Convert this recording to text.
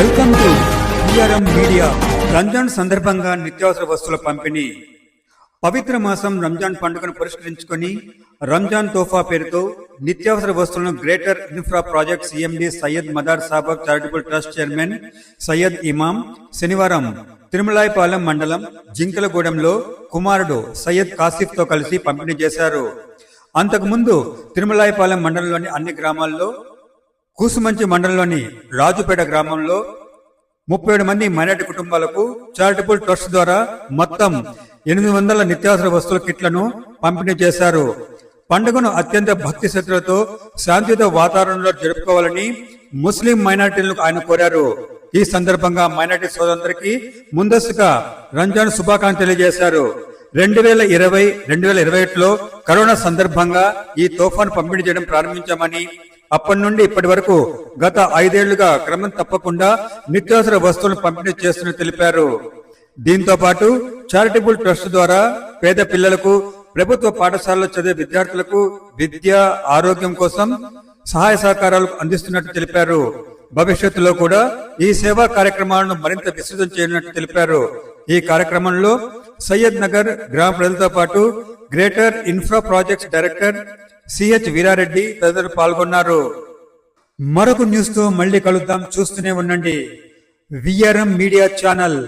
Welcome VRM media. Ramzan సందర్భంగా నిత్యావసర వస్తువుల పంపిణీ. పవిత్ర మాసం రంజాన్ పండుగను పురస్కరించుకొని రంజాన్ తోఫా పేరుతో నిత్యావసర వస్తువులను Greater Infra Project CMD Syed Madar సాబక్ charitable trust chairman Syed Imam శనివారం తిరుమలాయపాలెం మండలం జింకలగూడెంలో కుమారుడు సయ్యద్ కాసిఫ్తో కలిసి పంపిణీ చేశారు. అంతకుముందు తిరుమలాయపాలెం మండలంలోని అన్ని గ్రామాల్లో కూసుమంచి మండలంలోని రాజుపేట గ్రామంలో ముప్పై ఏడు మంది మైనార్టీ కుటుంబాలకు చారిటబుల్ ట్రస్ట్ ద్వారా మొత్తం ఎనిమిది వందల నిత్యావసర వస్తువుల కిట్లను పంపిణీ చేశారు. పండుగను అత్యంత భక్తి శ్రద్ధలతో శాంతియుత వాతావరణంలో జరుపుకోవాలని ముస్లిం మైనార్టీలకు ఆయన కోరారు. ఈ సందర్భంగా మైనార్టీ సోదరులందరికీ ముందస్తుగా రంజాన్ శుభాకాంక్షలు తెలియజేశారు. రెండు వేల ఇరవై రెండు వేల ఇరవై ఒకటిలో కరోనా సందర్భంగా ఈ తోఫాను పంపిణీ చేయడం ప్రారంభించామని అప్పటి నుండి ఇప్పటి వరకు గత ఐదేళ్ళుగా క్రమం తప్పకుండా నిత్యావసర వస్తువులను పంపిణీ చేస్తున్న తెలిపారు. దీంతో పాటు చారిటబుల్ ట్రస్ట్ ద్వారా పేద పిల్లలకు ప్రభుత్వ పాఠశాలలో చదివే విద్యార్థులకు విద్య ఆరోగ్యం కోసం సహాయ సహకారాలు అందిస్తున్నట్టు తెలిపారు. భవిష్యత్తులో కూడా ఈ సేవా కార్యక్రమాలను మరింత విస్తృతం చేయనున్నట్టు తెలిపారు. ఈ కార్యక్రమంలో సయ్యద్ నగర్ గ్రామ ప్రజలతో పాటు Greater Infra Projects director CH Veerareddy తదితరులు పాల్గొన్నారు. మరొక న్యూస్తో మళ్ళీ కలుద్దాం. చూస్తూనే ఉండండి. VRM media channel.